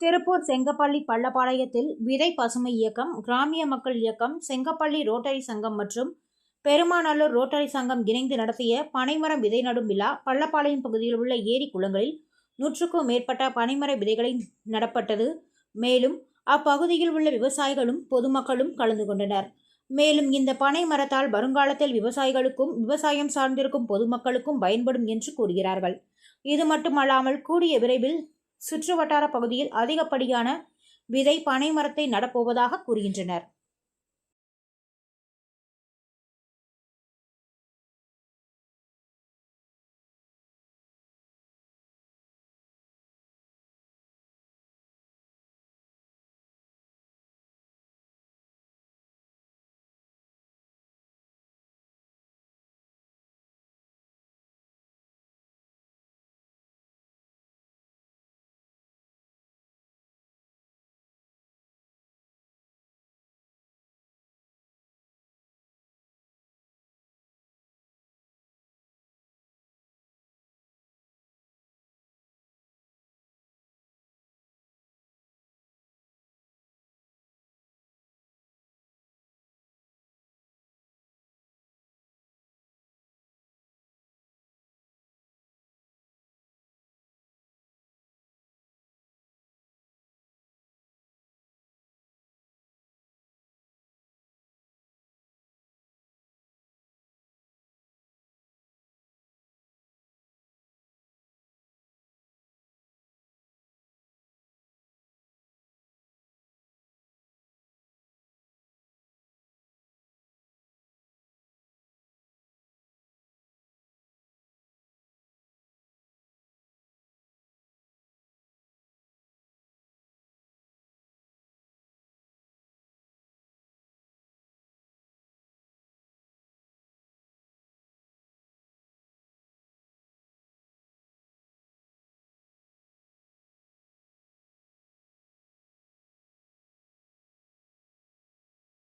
திருப்பூர் செங்கப்பள்ளி பள்ளப்பாளையத்தில் விதை பசுமை இயக்கம் கிராமிய மக்கள் இயக்கம் செங்கப்பள்ளி ரோட்டரி சங்கம் மற்றும் பெருமாநல்லூர் ரோட்டரி சங்கம் இணைந்து நடத்திய பனைமரம் விதை நடும் விழா பள்ளப்பாளையம் பகுதியில் உள்ள ஏரி குளங்களில் நூற்றுக்கும் மேற்பட்ட பனைமர விதைகளை நடப்பட்டது. மேலும் அப்பகுதியில் உள்ள விவசாயிகளும் பொதுமக்களும் கலந்து கொண்டனர். மேலும் இந்த பனை மரத்தால் வருங்காலத்தில் விவசாயிகளுக்கும் விவசாயம் சார்ந்திருக்கும் பொதுமக்களுக்கும் பயன்படும் என்று கூறுகிறார்கள். இது மட்டுமல்லாமல் கூடிய விரைவில் சுற்றுவட்டார பகுதியில் அதிகப்படியான விதை பனை மரத்தை நடப்போவதாக கூறுகின்றனர்.